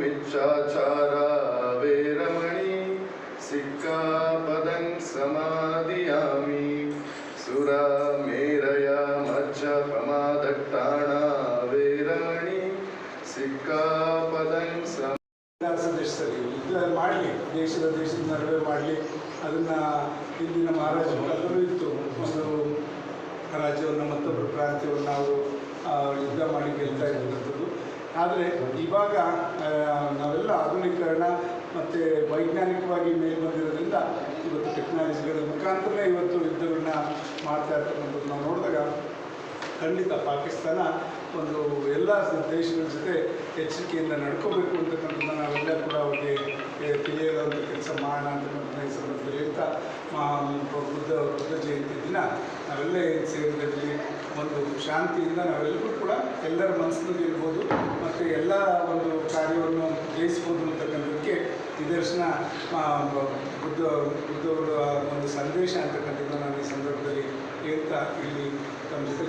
ಮಿಚ್ಚಾಚಾರ ವೇರಮಣಿ ಸಿಕ್ಕಾಪದಂ ಸಮಾಧಿಯಾಮಿ. ಸುರ ಮೇರಯ ಮಜ್ಜ ಪ್ರಮಾದಟ್ಟಾಣ ವೇರಮಣಿ ಸಿಕ್ಕಾಪದಂ ಸದಸ್ಯರಿಗೆ ಯುದ್ಧ ಮಾಡಲಿ, ದೇಶದ ದೇಶದ ನಡುವೆ ಮಾಡಲಿ. ಅದನ್ನು ಹಿಂದಿನ ಮಹಾರಾಜರು ಎಲ್ಲರೂ ಇತ್ತು. ಮೊದಲು ರಾಜ್ಯವನ್ನು ಮತ್ತೊಬ್ಬರು ಪ್ರಾಂತ್ಯವನ್ನು ನಾವು ಯುದ್ಧ ಮಾಡಿ ಗೆಲ್ತಾ ಇದ್ದಂಥದ್ದು ಆದರೆ ಇವಾಗ ನಾವೆಲ್ಲ ಆಧುನೀಕರಣ ಮತ್ತು ವೈಜ್ಞಾನಿಕವಾಗಿ ಮೇಲೆ ಬಂದಿರೋದ್ರಿಂದ ಇವತ್ತು ಟೆಕ್ನಾಲಜಿಗಳ ಮುಖಾಂತರ ಇವತ್ತು ಯುದ್ಧಗಳನ್ನ ಮಾಡ್ತಾ ಇರ್ತಕ್ಕಂಥದ್ದು ನಾವು ನೋಡಿದಾಗ ಖಂಡಿತ ಪಾಕಿಸ್ತಾನ ಒಂದು ಎಲ್ಲ ದೇಶಗಳ ಜೊತೆ ಎಚ್ಚರಿಕೆಯಿಂದ ನಡ್ಕೋಬೇಕು ಅಂತಕ್ಕಂಥದ್ದನ್ನ ನಾವೆಲ್ಲ ಕೂಡ ಅವ್ರಿಗೆ ತಿಳಿಯದಂಥ ಕೆಲಸ ಮಾಡೋಣ ಅಂತಕ್ಕಂಥ ಈ ಸಂದರ್ಭದಲ್ಲಿ ಹೇಳ್ತಾ ಮಾ ಬುದ್ಧ ಬುದ್ಧ ಜಯಂತಿ ದಿನ ನಾವೆಲ್ಲ ಸೇರಿದಲ್ಲಿ ಒಂದು ಶಾಂತಿಯಿಂದ ನಾವೆಲ್ಲರೂ ಕೂಡ ಎಲ್ಲರ ಮನಸ್ಸಿನಲ್ಲಿ ಇರ್ಬೋದು ಮತ್ತು ಎಲ್ಲ ಒಂದು ಕಾರ್ಯವನ್ನು ಜಯಿಸ್ಬೋದು ಅಂತಕ್ಕಂಥದ್ದಕ್ಕೆ ನಿದರ್ಶನ ಬುದ್ಧ, ಬುದ್ಧವರ ಒಂದು ಸಂದೇಶ ಅಂತಕ್ಕಂಥದ್ದು ನಾನು ಈ ಸಂದರ್ಭದಲ್ಲಿ ಹೇಳ್ತಾ ಇಲ್ಲಿ ತಮ್ಮ ಜೊತೆ